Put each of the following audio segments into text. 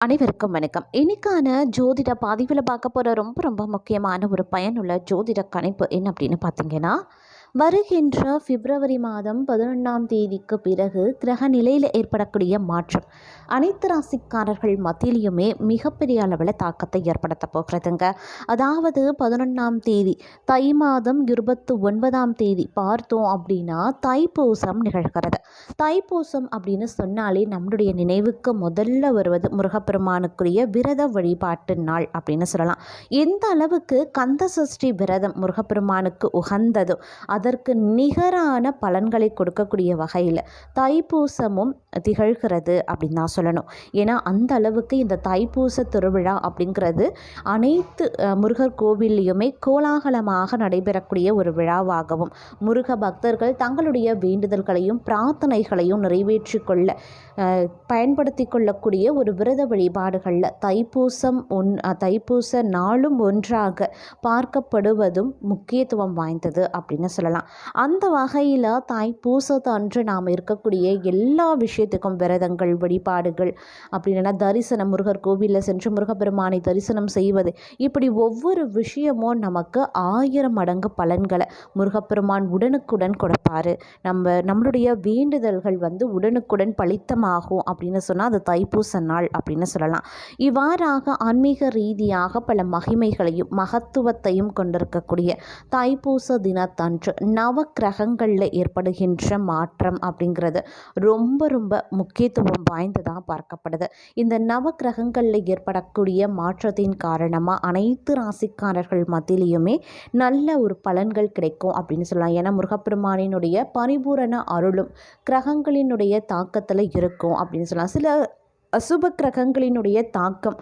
அனைவருக்கும் வணக்கம். இன்னைக்கான ஜோதிட பதிவில் பார்க்க போகிற ரொம்ப ரொம்ப முக்கியமான ஒரு பயனுள்ள ஜோதிட கணிப்பு என்ன அப்படின்னு பார்த்தீங்கன்னா வருகின்ற பிப்ரவரி மாதம் பதினொன்றாம் தேதிக்கு பிறகு கிரக நிலையில் ஏற்படக்கூடிய மாற்றம். அனைத்து ராசிக்காரர்கள் மத்தியிலையுமே மிகப்பெரிய அளவில் தாக்கத்தை ஏற்படுத்த போகிறதுங்க. அதாவது பதினொன்றாம் தேதி தை மாதம் இருபத்தி ஒன்பதாம் தேதி பார்த்தோம் அப்படின்னா தைப்பூசம் நிகழ்கிறது. தைப்பூசம் அப்படின்னு சொன்னாலே நம்மளுடைய நினைவுக்கு முதல்ல வருவது முருகப்பெருமானுக்குரிய விரத வழிபாட்டு நாள் அப்படின்னு சொல்லலாம். எந்த அளவுக்கு கந்த சஷ்டி விரதம் முருகப்பெருமானுக்கு உகந்ததோ அதற்கு நிகரான பலன்களை கொடுக்கக்கூடிய வகையில் தைப்பூசமும் திகழ்கிறது அப்படின்னு தான் சொல்லணும். ஏன்னா அந்த அளவுக்கு இந்த தைப்பூச திருவிழா அப்படிங்கிறது அனைத்து முருகர் கோவில்லையுமே கோலாகலமாக நடைபெறக்கூடிய ஒரு விழாவாகவும் முருக பக்தர்கள் தங்களுடைய வேண்டுதல்களையும் பிரார்த்தனைகளையும் நிறைவேற்றி கொள்ள பயன்படுத்தி கொள்ளக்கூடிய ஒரு விரத வழிபாடுகளில் தைப்பூசம் ஒன் தைப்பூச நாளும் ஒன்றாக பார்க்கப்படுவதும் முக்கியத்துவம் வாய்ந்தது அப்படின்னு சொல்லலாம். அந்த வகையில் தைப்பூசத்து அன்று நாம் இருக்கக்கூடிய எல்லா விஷயத்தையும் விஷயத்துக்கும் விரதங்கள் வழிபாடுகள் அப்படி இல்லைன்னா தரிசனம் முருகர் கோவிலில் சென்று முருகப்பெருமானை தரிசனம் செய்வது. இப்படி ஒவ்வொரு விஷயமும் நமக்கு ஆயிரம் மடங்கு பலன்களை முருகப்பெருமான் உடனுக்குடன் கொடுப்பாரு. நம்ம நம்மளுடைய வேண்டுதல்கள் வந்து உடனுக்குடன் பலித்தமாகும் அப்படின்னு சொன்னால் அது தைப்பூச நாள் அப்படின்னு சொல்லலாம். இவ்வாறாக ஆன்மீக ரீதியாக பல மகிமைகளையும் மகத்துவத்தையும் கொண்டிருக்கக்கூடிய தைப்பூச தினத்தன்று நவ கிரகங்களில் ஏற்படுகின்ற மாற்றம் அப்படிங்கிறது ரொம்ப ரொம்ப முக்கியத்துவம் வாய்ந்ததாக பார்க்கப்படுது. இந்த நவ கிரகங்களில் ஏற்படக்கூடிய மாற்றத்தின் காரணமாக அனைத்து ராசிக்காரர்கள் மத்தியிலையுமே நல்ல ஒரு பலன்கள் கிடைக்கும் அப்படின்னு சொல்லலாம். ஏன்னா முருகப்பெருமானினுடைய பரிபூரண அருளும் கிரகங்களினுடைய தாக்கத்தில் இருக்கும் அப்படின்னு சொல்லலாம். சில அசுப கிரகங்களினுடைய தாக்கம்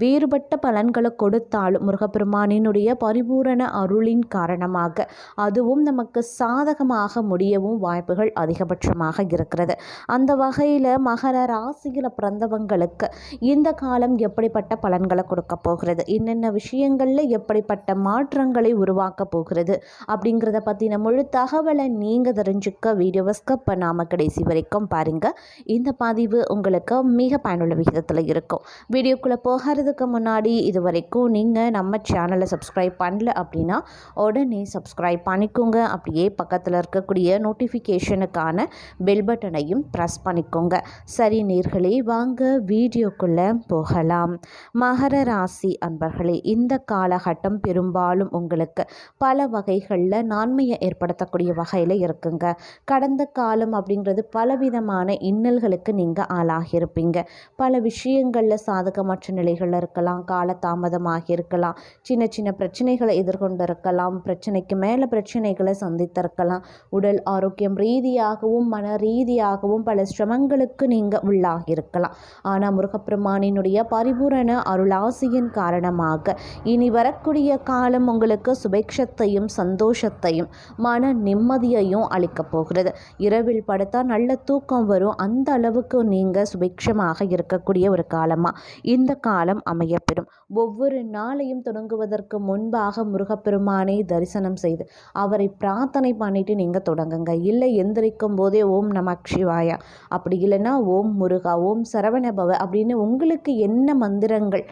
வேறுபட்ட பலன்களை கொடுத்தாலும் முருகப்பெருமானினுடைய பரிபூரண அருளின் காரணமாக அதுவும் நமக்கு சாதகமாக முடியவும் வாய்ப்புகள் அதிகபட்சமாக இருக்கிறது. அந்த வகையில் மகர ராசியில் பிறந்தவங்களுக்கு இந்த காலம் எப்படிப்பட்ட பலன்களை கொடுக்க போகிறது? என்னென்ன விஷயங்களில் எப்படிப்பட்ட மாற்றங்களை உருவாக்க போகிறது? அப்படிங்கிறத பற்றின முழு தகவலை நீங்கள் தெரிஞ்சுக்க வீடியோவை ஸ்கப் பண்ணாமல் கடைசி வரைக்கும் பாருங்கள் இந்த பதிவு உங்களுக்கு மிக பயனுள்ள விகிதத்தில் இருக்கும். வீடியோக்குள்ளே போகிறதுக்கு முன்னாடி இது வரைக்கும் நீங்கள் நம்ம சேனலை சப்ஸ்கிரைப் பண்ணல அப்படின்னா உடனே சப்ஸ்கிரைப் பண்ணிக்கோங்க. அப்படியே பக்கத்தில் இருக்கக்கூடிய நோட்டிஃபிகேஷனுக்கான பெல் பட்டனையும் ப்ரெஸ் பண்ணிக்கோங்க. சரி நேர்களே வாங்க வீடியோக்குள்ளே போகலாம். மகர ராசி அன்பர்களே இந்த காலகட்டம் பெரும்பாலும் உங்களுக்கு பல வகைகளில் நான்மையை ஏற்படுத்தக்கூடிய வகையில் இருக்குங்க. கடந்த காலம் அப்படிங்கிறது பலவிதமான இன்னல்களுக்கு நீங்கள் ஆளாகியிருப்பீங்க. பல விஷயங்களில் சாதகமற்ற நிலைகளில் இருக்கலாம் காலதாமதமாக இருக்கலாம் சின்ன சின்ன பிரச்சனைகளை எதிர்கொண்டு இருக்கலாம் பிரச்சனைக்கு மேலே பிரச்சனைகளை சந்தித்திருக்கலாம். உடல் ஆரோக்கியம் ரீதியாகவும் மன ரீதியாகவும் பல சிரமங்களுக்கு நீங்கள் உள்ளாகியிருக்கலாம். ஆனால் முருகப்பெருமானினுடைய பரிபூரண அருளாசியின் காரணமாக இனி வரக்கூடிய காலம் உங்களுக்கு சுபேட்சத்தையும் சந்தோஷத்தையும் மன நிம்மதியையும் அளிக்கப் போகிறது. இரவில் படுத்தால் நல்ல தூக்கம் வரும். அந்த அளவுக்கு நீங்கள் சுபிக்ஷமாக இருக்கக்கூடிய ஒரு காலமாக இந்த காலம் அமையப்பெறும். ஒவ்வொரு நாளையும் தொடங்குவதற்கு முன்பாக முருகப்பெருமானை தரிசனம் செய்து அவரை பிரார்த்தனை பண்ணிட்டு நீங்கள் தொடங்குங்க. இல்லை எந்திரிக்கும் போதே ஓம் நம சிவாயா. அப்படி இல்லைன்னா ஓம் முருகா ஓம் சரவணபவ அப்படின்னு உங்களுக்கு என்ன மந்திரங்கள்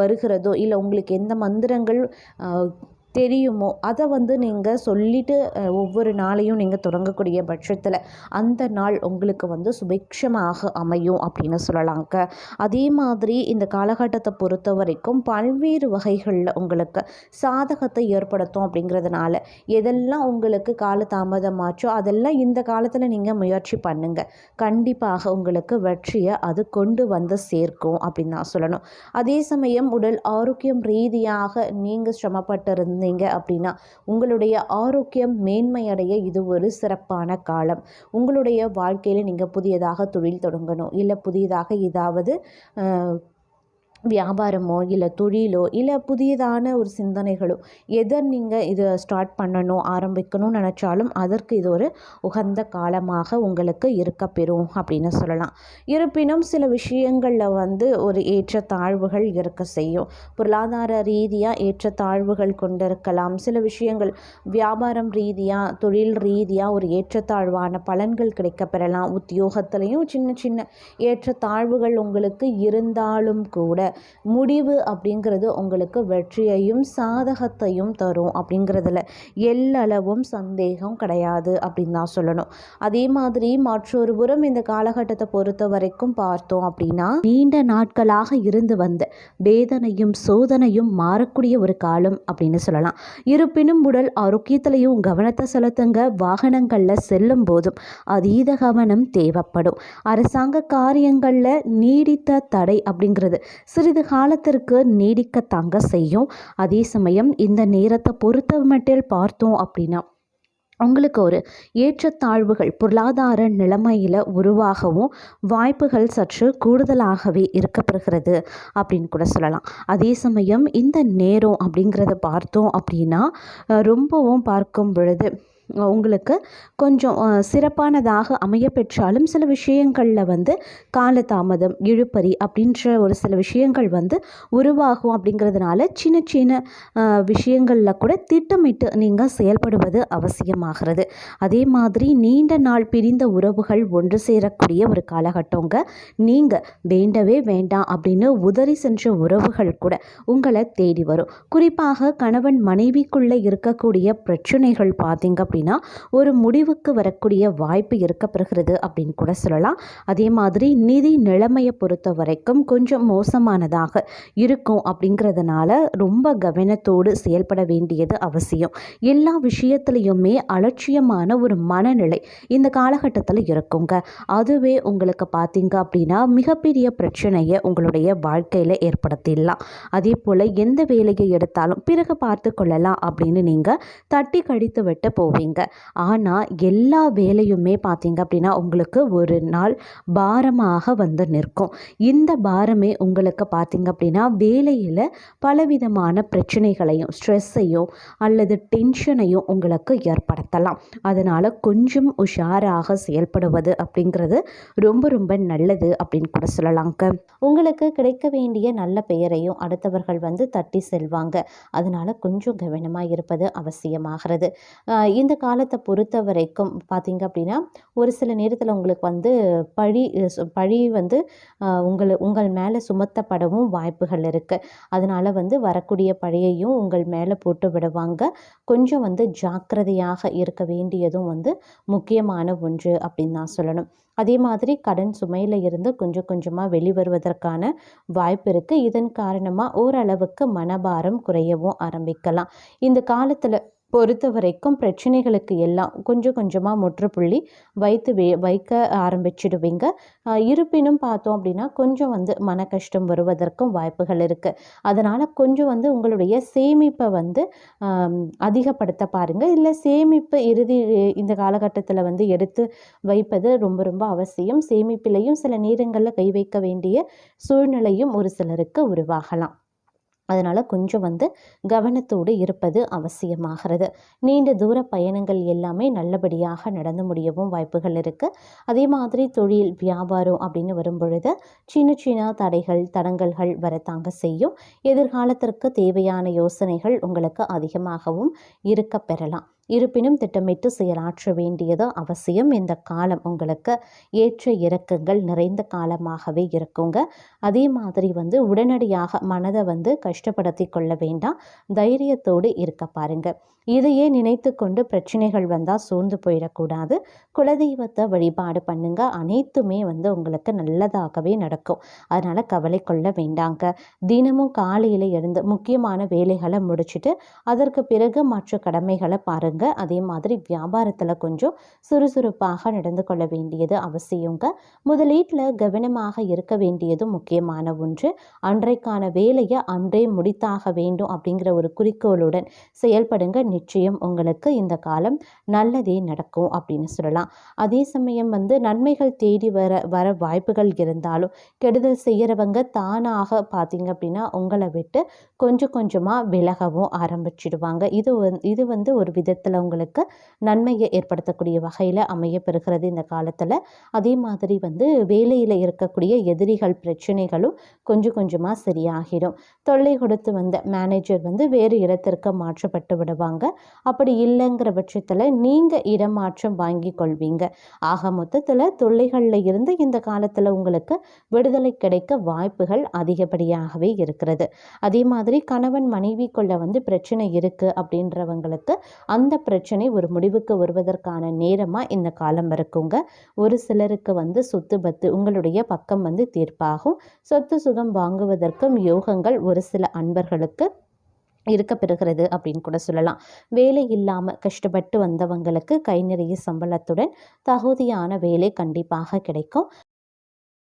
வருகிறதோ இல்லை உங்களுக்கு எந்த மந்திரங்கள் தெரியுமோ? அதை வந்து நீங்கள் சொல்லிட்டு ஒவ்வொரு நாளையும் நீங்கள் தொடங்கக்கூடிய பட்சத்தில் அந்த நாள் உங்களுக்கு வந்து சுபிக்ஷமாக அமையும் அப்படின்னு சொல்லலாங்க. அதே மாதிரி இந்த காலகட்டத்தை பொறுத்த வரைக்கும் பல்வேறு வகைகளில் உங்களுக்கு சாதகத்தை ஏற்படுத்தும் அப்படிங்கிறதுனால எதெல்லாம் உங்களுக்கு கால தாமதமாச்சோ அதெல்லாம் இந்த காலத்தில் நீங்கள் முயற்சி பண்ணுங்கள் கண்டிப்பாக உங்களுக்கு வெற்றியை அது கொண்டு வந்து சேர்க்கும் அப்படின்னு தான் சொல்லணும். அதே சமயம் உடல் ஆரோக்கியம் ரீதியாக நீங்கள் சிரமப்பட்டு இருந்தீங்க அப்படின்னா உங்களுடைய ஆரோக்கியம் மேன்மையடைய இது ஒரு சிறப்பான காலம். உங்களுடைய வாழ்க்கையில் நீங்கள் புதியதாக தொழில் தொடங்கணும். இல்லை புதியதாக ஏதாவது வியாபாரமோ இல்லை தொழிலோ இல்லை புதியதான ஒரு சிந்தனைகளோ எதை நீங்கள் இதை ஸ்டார்ட் பண்ணணும் ஆரம்பிக்கணும்னு நினச்சாலும் அதற்கு இது ஒரு உகந்த காலமாக உங்களுக்கு இருக்கப்பெறும் அப்படின்னு சொல்லலாம். இருப்பினும் சில விஷயங்களில் வந்து ஒரு ஏற்றத்தாழ்வுகள் இருக்க செய்யும். பொருளாதார ரீதியாக ஏற்றத்தாழ்வுகள் கொண்டிருக்கலாம். சில விஷயங்கள் வியாபாரம் ரீதியாக தொழில் ரீதியாக ஒரு ஏற்றத்தாழ்வான பலன்கள் கிடைக்கப்பெறலாம். உத்தியோகத்திலையும் சின்ன சின்ன ஏற்றத்தாழ்வுகள் உங்களுக்கு இருந்தாலும் கூட முடிவு அப்படிங்கிறது உங்களுக்கு வெற்றியையும் சாதகத்தையும் தரும் அப்படிங்கிறதுல எல்லளவும் சந்தேகம் கிடையாது அப்படின்னு தான் சொல்லணும். அதே மாதிரி மற்றொரு புறம் இந்த காலகட்டத்தை பொறுத்த வரைக்கும் பார்த்தோம் அப்படின்னா நீண்ட நாட்களாக இருந்து வந்த வேதனையும் சோதனையும் மாறக்கூடிய ஒரு காலம் அப்படின்னு சொல்லலாம். இருப்பினும் உடல் ஆரோக்கியத்திலையும் கவனத்தை செலுத்துங்க. வாகனங்களில் செல்லும் போதும் அதீத கவனம் தேவைப்படும். அரசாங்க காரியங்களில் நீடித்த தடை அப்படிங்கிறது சிறிது காலத்திற்கு நீடிக்க தங்க செய்யும். அதே சமயம் இந்த நேரத்தை பொறுத்த மட்டில் பார்த்தோம் அப்படின்னா உங்களுக்கு ஒரு ஏற்றத்தாழ்வுகள் பொருளாதார நிலைமையில் உருவாகவும் வாய்ப்புகள் சற்று கூடுதலாகவே இருக்கப்படுகிறது அப்படின்னு கூட சொல்லலாம். அதே சமயம் இந்த நேரம் அப்படிங்கிறத பார்த்தோம் அப்படின்னா ரொம்பவும் பார்க்கும் பொழுது உங்களுக்கு கொஞ்சம் சிறப்பானதாக அமையப்பெற்றாலும் சில விஷயங்களில் வந்து காலதாமதம் இழுப்பறி அப்படின்ற ஒரு சில விஷயங்கள் வந்து உருவாகும் அப்படிங்கிறதுனால சின்ன சின்ன விஷயங்களில் கூட திட்டமிட்டு நீங்கள் செயல்படுவது அவசியமாகிறது. அதே மாதிரி நீண்ட நாள் பிரிந்த உறவுகள் ஒன்று சேரக்கூடிய ஒரு காலகட்டங்க. நீங்கள் வேண்டவே வேண்டாம் அப்படின்னு உதறி சென்ற உறவுகள் கூட உங்களை தேடி வரும். குறிப்பாக கணவன் மனைவிக்குள்ளே இருக்கக்கூடிய பிரச்சனைகள் பார்த்தீங்க அப்படின்னா ஒரு முடிவுக்கு வரக்கூடிய வாய்ப்பு இருக்கப்படுகிறது அப்படின்னு கூட சொல்லலாம். அதே மாதிரி நிதி நிலைமையை பொறுத்த வரைக்கும் கொஞ்சம் மோசமானதாக இருக்கும் அப்படிங்கிறதுனால ரொம்ப கவனத்தோடு செயல்பட வேண்டியது அவசியம். எல்லா விஷயத்துலையுமே அலட்சியமான ஒரு மனநிலை இந்த காலகட்டத்தில் இருக்குங்க. அதுவே உங்களுக்கு பார்த்தீங்க அப்படின்னா மிகப்பெரிய பிரச்சனையை உங்களுடைய வாழ்க்கையில் ஏற்படுத்திடலாம். அதே போல் எந்த வேலையை எடுத்தாலும் பிறகு பார்த்து கொள்ளலாம் அப்படின்னு நீங்கள் தட்டி கழித்து விட்டு போவீங்க. ஆனால் எல்லா வேலையுமே பார்த்தீங்க அப்படின்னா உங்களுக்கு ஒரு நாள் பாரமாக வந்து நிற்கும். இந்த பாரமே உங்களுக்கு பார்த்தீங்க அப்படின்னா வேலையில் பலவிதமான பிரச்சனைகளையும் ஸ்ட்ரெஸ்ஸையும் அல்லது டென்ஷனையும் உங்களுக்கு ஏற்படுத்தலாம். அதனால் கொஞ்சம் உஷாராக செயல்படுவது அப்படிங்கிறது ரொம்ப ரொம்ப நல்லது அப்படின்னு கூட சொல்லலாங்க. உங்களுக்கு கிடைக்க வேண்டிய நல்ல பெயரையும் அடுத்தவர்கள் வந்து தட்டி செல்வாங்க. அதனால் கொஞ்சம் கவனமாக இருப்பது அவசியமாகிறது. இந்த காலத்தை பொறுத்த வரைக்கும் பார்த்தீங்க அப்படின்னா ஒரு சில நேரத்தில் உங்களுக்கு வந்து பழி சு- பழி வந்து உங்களை உங்கள் உங்கள் மேலே சுமத்தப்படவும் வாய்ப்புகள் இருக்குது அதனால் வந்து வரக்கூடிய பழியையும் உங்கள் மேலே போட்டு விடுவாங்க. கொஞ்சம் வந்து ஜாக்கிரதையாக இருக்க வேண்டியதும் வந்து முக்கியமான ஒன்று அப்படின்னு தான் சொல்லணும். அதே மாதிரி கடன் சுமையில் இருந்து கொஞ்சம் கொஞ்சமாக வெளிவருவதற்கான வாய்ப்பு இருக்குது இதன் காரணமாக ஓரளவுக்கு மனபாரம் குறையவும் ஆரம்பிக்கலாம். இந்த காலத்தில் பொறுத்த வரைக்கும் பிரச்சனைகளுக்கு எல்லாம் கொஞ்சம் கொஞ்சமாக முற்றுப்புள்ளி வைத்து வே வைக்க ஆரம்பிச்சிடுவீங்க. இருப்பினும் பார்த்தோம் அப்படின்னா கொஞ்சம் வந்து மன கஷ்டம் வருவதற்கும் வாய்ப்புகள் இருக்குது அதனால் கொஞ்சம் வந்து உங்களுடைய சேமிப்பை வந்து அதிகப்படுத்த பாருங்கள் இல்லை சேமிப்பு இறுதி இந்த காலகட்டத்தில் வந்து எடுத்து வைப்பது ரொம்ப ரொம்ப அவசியம். சேமிப்பிலையும் சில நேரங்களில் கை வைக்க வேண்டிய சூழ்நிலையும் ஒரு சிலருக்கு உருவாகலாம். அதனால் கொஞ்சம் வந்து கவனத்தோடு இருப்பது அவசியமாகிறது. நீண்ட தூர பயணங்கள் எல்லாமே நல்லபடியாக நடந்து முடியவும் வாய்ப்புகள் இருக்குது அதே மாதிரி தொழில் வியாபாரம் அப்படின்னு வரும்பொழுது சின்ன சின்ன தடைகள் தடங்கல்கள் வரத்தாங்க செய்யும். எதிர்காலத்திற்கு தேவையான யோசனைகள் உங்களுக்கு அதிகமாகவும் இருக்க பெறலாம். இருப்பினும் திட்டமிட்டு செயலாற்ற வேண்டியது அவசியம். இந்த காலம் உங்களுக்கு ஏற்ற இறக்கங்கள் நிறைந்த காலமாகவே இருக்குங்க. அதே மாதிரி வந்து உடனடியாக மனதை வந்து கஷ்டப்படுத்தி கொள்ள வேண்டாம். தைரியத்தோடு இருக்க பாருங்க. இதையே நினைத்து கொண்டு பிரச்சனைகள் வந்தால் சூழ்ந்து போயிடக்கூடாது. குலதெய்வத்தை வழிபாடு பண்ணுங்க. அனைத்துமே வந்து உங்களுக்கு நல்லதாகவே நடக்கும். அதனால் கவலை கொள்ள வேண்டாங்க. தினமும் காலையில் எழுந்து முக்கியமான வேலைகளை முடிச்சுட்டு அதற்கு பிறகு மற்ற கடமைகளை பாருங்க. கொள்ளுங்க அதே மாதிரி வியாபாரத்தில் கொஞ்சம் சுறுசுறுப்பாக நடந்து கொள்ள வேண்டியது அவசியங்க. முதலீட்டில் கவனமாக இருக்க வேண்டியது முக்கியமான ஒன்று. அன்றைக்கான வேலையை அன்றே முடித்தாக வேண்டும் அப்படிங்கிற ஒரு குறிக்கோளுடன் செயல்படுங்க. நிச்சயம் உங்களுக்கு இந்த காலம் நல்லதே நடக்கும் அப்படின்னு சொல்லலாம். அதே சமயம் வந்து நன்மைகள் தேடி வர வர வாய்ப்புகள் இருந்தாலும் கெடுதல் செய்கிறவங்க தானாக பார்த்தீங்க அப்படின்னா உங்களை விட்டு கொஞ்சம் கொஞ்சமாக விலகவும் ஆரம்பிச்சிடுவாங்க. இது வந்து இது வந்து ஒரு விதத்தில் உங்களுக்கு நன்மையை ஏற்படுத்தக்கூடிய வகையில் அமையப்பெறுகிறது இந்த காலத்தில். அதே மாதிரி வந்து வேலையில் இருக்கக்கூடிய எதிரிகள் பிரச்சனைகளும் கொஞ்சம் கொஞ்சமாக சரியாகிடும். தொல்லை கொடுத்து வந்த மேனேஜர் வந்து வேறு இடத்திற்கு மாற்றப்பட்டு விடுவாங்க. அப்படி இல்லைங்கிற பட்சத்தில் நீங்கள் இடமாற்றம் வாங்கி கொள்வீங்க. ஆக மொத்தத்தில் தொல்லைகளில் இருந்து இந்த காலத்தில் உங்களுக்கு விடுதலை கிடைக்க வாய்ப்புகள் அதிகப்படியாகவே இருக்கிறது. அதே மாதிரி கணவன் மனைவிக்குள்ள வந்து பிரச்சனை இருக்குது அப்படின்றவங்களுக்கு அந்த அந்த பிரச்சனை ஒரு முடிவுக்கு வருவதற்கான நேரமாக இந்த காலம் இருக்குங்க. ஒரு சிலருக்கு வந்து சொத்து பத்து உங்களுடைய பக்கம் வந்து தீர்ப்பாகும். சொத்து சுகம் வாங்குவதற்கும் யோகங்கள் ஒரு சில அன்பர்களுக்கு இருக்க பெறுகிறது அப்படின்னு கூட சொல்லலாம். வேலை இல்லாமல் கஷ்டப்பட்டு வந்தவங்களுக்கு கை நிறைய சம்பளத்துடன் தகுதியான வேலை கண்டிப்பாக கிடைக்கும்.